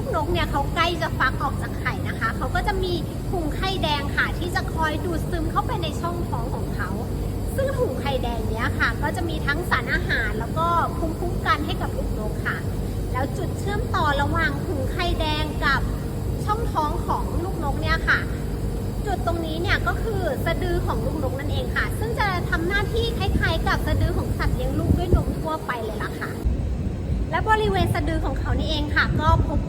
ลูกนกเนี่ยเขาใกล้จะฟักออกจากไข่นะคะ เขาก็จะมีถุงไข่แดงค่ะ ที่จะคอยดูดซึมเข้าไปในช่องท้องของเขา ซึ่งถุงไข่แดงเนี้ยค่ะ ก็จะมีทั้งสารอาหาร แล้วก็ภูมิคุ้มกันให้กับลูกนกค่ะ แล้วจุดเชื่อมต่อระหว่างถุงไข่แดงกับช่องท้องของลูกนกเนี่ยค่ะ จุดตรงนี้เนี่ยก็คือสะดือของลูกนกนั่นเองค่ะ ซึ่งจะทำหน้าที่คล้ายๆ กับสะดือของสัตว์เลี้ยงลูกด้วยนมทั่วไปเลยล่ะค่ะ และบริเวณสะดือของเขานี่เองค่ะก็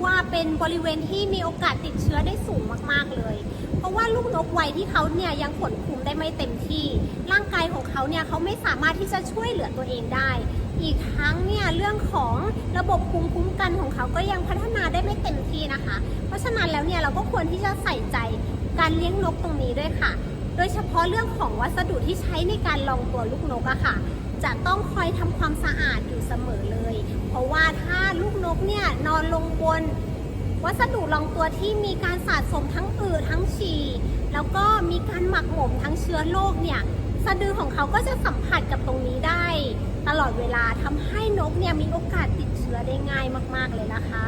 ว่าเป็นบริเวณที่มีโอกาสติดเชื้อได้สูงมากๆเลย เพราะว่าลูกนกวัยที่เขาเนี่ยยังขนคุมได้ไม่เต็มที่ ร่างกายของเขาเนี่ยเขาไม่สามารถที่จะช่วยเหลือตัวเองได้ อีกทั้งเนี่ยเรื่องของระบบภูมิคุ้มกันของเขาก็ยังพัฒนาได้ไม่เต็มที่นะคะ เพราะฉะนั้นแล้วเนี่ยเราก็ควรที่จะใส่ใจการเลี้ยงนกตรงนี้ด้วยค่ะ โดยเฉพาะเรื่องของวัสดุที่ใช้ในการลองตัวลูกนกอะค่ะ จะต้องคอยทำความสะอาดอยู่เสมอ กเนี่ยนอนลงบน วัสดุรองตัวที่มีการสะสมทั้งอืดทั้งฉี่แล้วก็มีการหมักหมมทั้งเชื้อโรคเนี่ยสะดือของเขาก็จะสัมผัสกับตรงนี้ได้ ตลอดเวลาทำให้นกเนี่ยมีโอกาสติดเชื้อได้ง่ายมาก ๆ เลยนะคะ